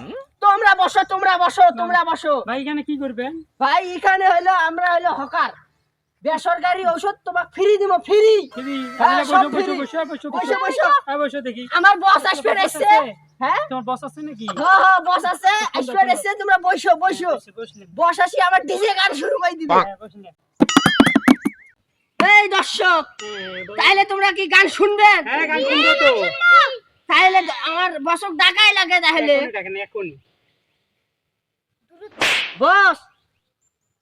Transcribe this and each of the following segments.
সোজা বসো তোমরা বসো তোমরা বসো। ভাই এখানে কি করবেন ভাই এখানে হলো আমরা হলো হকার। বেসরকারি ঔষধ তোমাকে ফ্রি দিব ফ্রি ফ্রি তাহলে সব বসো বসো free। বসো বসো বসো, বসো। বসো। দেখি। আমার বস আসবে বস এসছে। হ্যাঁ? তোমার বস আছে নাকি? হ্যাঁ হ্যাঁ বস আছে। আসবে এসছে তোমরা বসো বসো। বস আসি আমার ডিজে গান শুরু করে দিবে। হ্যাঁ, এই দর্শক হ্যাঁ, তাহলে তোমরা কি গান শুনবেন হ্যাঁ, গান শুনব তো। তাহলে আমার বসক ডাকাই লাগে তাহলে। বস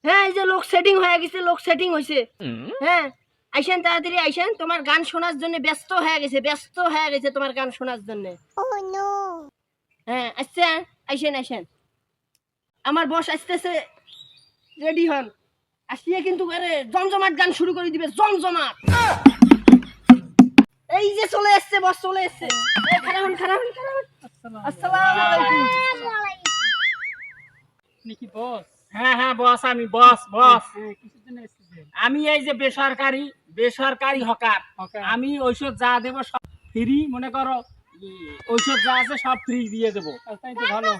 হ্যাঁ এই যে লোক সেটিং হয়ে গেছে লোক সেটিং হয়েছে হ্যাঁ আইসেন তাড়াতাড়ি আইসেন। তোমার গান শোনার জন্য ব্যস্ত হয়ে গেছে ব্যস্ত হয়ে গেছে তোমার গান শোনার জন্য। হ্যাঁ আসছেন আইসেন আইসেন। আমার বস আসতেছে রেডি হন। আসিয়ে কিন্তু আরে জমজমাট গান শুরু করে দিবে জমজমাট। এই যে চলে এসছে বস চলে এসছে। খারাপ খারাপ খারাপ আসসালামু আলাইকুম। আপনি বস? হ্যাঁ হ্যাঁ বস আমি বস বস? আমি এই যে বেসরকারি বেসরকারি হকার। আমি ঔষধ যা দেবো সব ফ্রি মনে করো। ঔষধ যা আছে সব ফ্রি দিয়ে দেবো। আচ্ছা, তাই তো ভালো।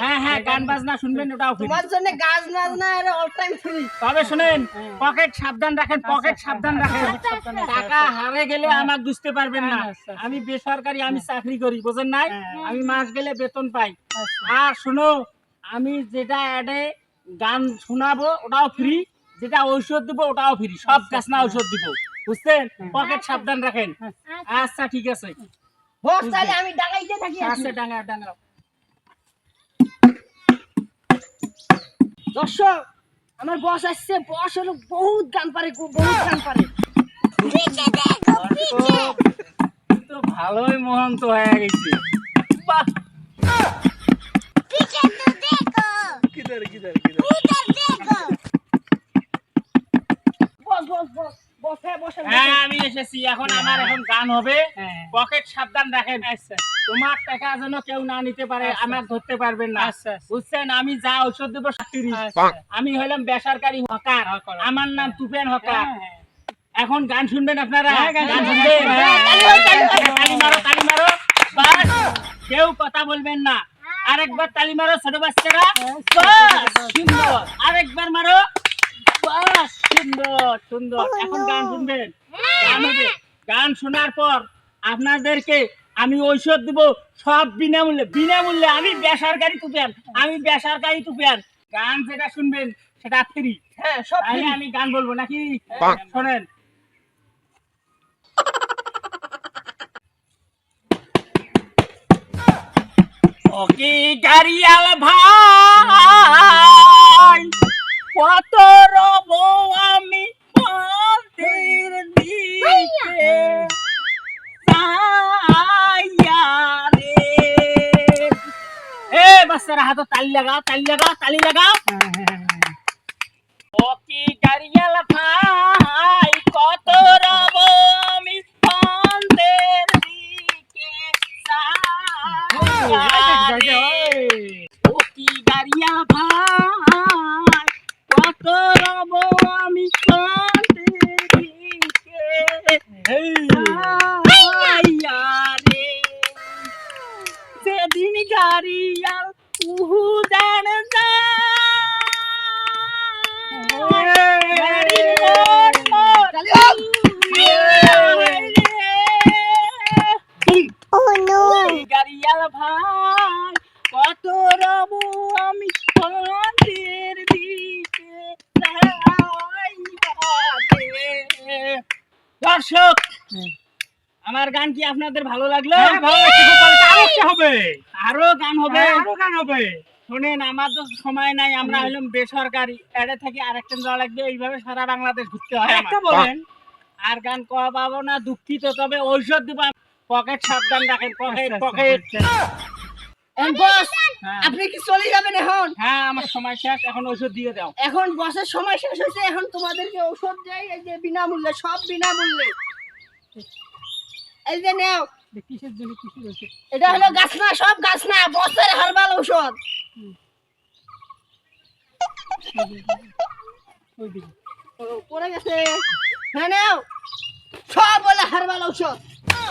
হ্যাঁ হ্যাঁ গান বাজনা শুনবেন ওটাও ফ্রি তোমার জন্য গাছ নাচ না অল টাইম ফ্রি তবে শুনেন হ্যাঁ। পকেট সাবধান রাখেন পকেট সাবধান রাখেন। টাকা হারে গেলে আমাকে বুঝতে পারবেন না। আচ্ছা, আচ্ছা। আমি বেসরকারি আমি চাকরি করি বোঝেন নাই? হ্যাঁ। আমি মাস গেলে বেতন পাই। আচ্ছা। আর শোনো আমি যেটা অ্যাডে গান শোনাবো ওটাও ফ্রি যেটা ঔষধ দিব ওটাও ফ্রি সব গাছ না ঔষধ দিব। বুঝছেন? পকেট সাবধান রাখেন। আচ্ছা ঠিক আছে। বস তাহলে আমি থাকি আচ্ছা দর্শক আমার বস আসছে। বস হলো বহুত গান পারে বহুত গান পারে। তো- তো ভালোই মহন্ত হয়ে গেছে। বাহ। বস বস হ্যাঁ বস। হ্যাঁ আমি এসেছি। এখন আমার এখন গান হবে। হ্যাঁ। পকেট সাবধান রাখেন। আচ্ছা। তোমার টাকা যেন কেউ না নিতে পারে আচ্ছা। আমাকে ধরতে পারবেন না। আচ্ছা। বুঝছেন? আমি যা ঔষধ দেবো। আমি হলাম বেসরকারি হকার। আমার নাম তুফেন হকার। হ্যাঁ, হ্যাঁ। এখন গান শুনবেন আপনারা? হ্যাঁ, গান শুনবেন? হ্যাঁ, তালি মারো তালি মারো। কেউ কথা বলবেন না। আরেকবার তালি মারো ছোট বাচ্চারা। আরেকবার মারো। বাস সুন্দর সুন্দর। এখন গান শুনবেন? গান হবে। গান শোনার পর আপনাদেরকে আমি ঔষধ দিব সব বিনামূল্যে। বিনামূল্যে আমি বেসরকারি আমি বেসরকারি গান যেটা শুনবেন সেটা ফ্রি হ্যাঁ সব আমি গান বলব নাকি? শোনেন। ওকে গাড়িয়াল ভাই কত বাচ্চারা হাতে তালি লাগাও তালি লাগাও তালি লাগাও ওকে গাড়িয়াল ভাই কত রব পথের দিকে। ও কি গাড়িয়া ভাই কত রব আমি দিকে সেদিন। গাড়িয়াল কত রব আমি পথের দিকে। দর্শক আমার গান কি আপনাদের ভালো লাগল? হবে। আরও গান হবে। হ্যাঁ, আরও গান হবে। শোনেন আমার তো সময় নাই আমরা হলাম বেসরকারি। এড়ে থেকে আরেকটা যাওয়া লাগবে এইভাবে সারা বাংলাদেশ ঘুরতে হয় একটা বলেন। আর গান কওয়া পাবো না দুঃখিত তবে ঔষধ দিব। পকেট সাবধান রাখেন পকেট আচ্ছা, পকেট। এখন হ্যাঁ। আপনি কি চলে যাবেন এখন? হ্যাঁ আমার সময় শেষ এখন ঔষধ দিয়ে দাও। এখন বসের সময় শেষ হয়েছে এখন তোমাদেরকে ঔষধ দেয় এই যে বিনামূল্যে সব বিনামূল্যে। এই যে নাও। কিসের জন্য কিসের ওষুধ? এটা হলো গাছ না সব গাছ না বসের হারবাল ঔষধ। পড়ে গেছে। হ্যাঁ নাও। সব বলে হারবাল ঔষধ।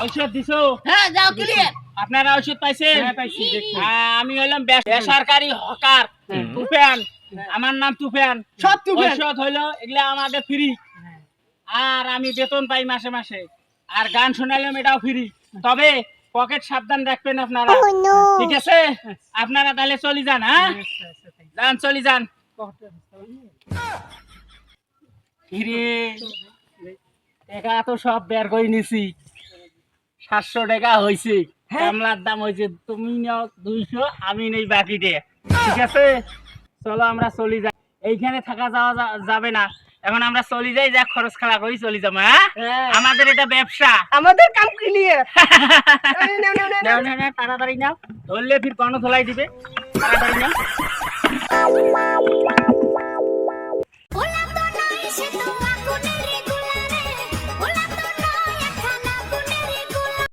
ঔষধ দিছো? হ্যাঁ যাও ক্লিয়ার আপনারা ঔষধ পাইছেন? হ্যাঁ। হ্যাঁ, আমি হইলাম বেসরকারি হকার তুফান। আমার নাম তুফান। সব তুফান। ঔষধ হইল এগুলা আমাদের ফ্রি আর আমি বেতন পাই মাসে মাসে। আর গান শোনালাম এটাও ফ্রি তবে পকেট সাবধান রাখবেন আপনারা। ঠিক আছে? আপনারা তাহলে চলে যান হ্যাঁ। যান চলে যান। হিরে টাকা তো সব বের করে নিছি। সাতশো টাকা হয়েছে কামলার দাম হয়েছে তুমি নাও দুইশো আমি নেই বাকি দে ঠিক আছে? চলো আমরা চলে যাই। এইখানে থাকা যাওয়া যাবে না। এখন আমরা চলি যাই যা খরচ খেলা করি চলি যাব হ্যাঁ? হ্যাঁ? আমাদের এটা ব্যবসা। আমাদের কাম ক্লিয়ার তাড়াতাড়ি নাও। ধরলে ফির কর্ণ ধলাই দিবে। তাড়াতাড়ি নাও।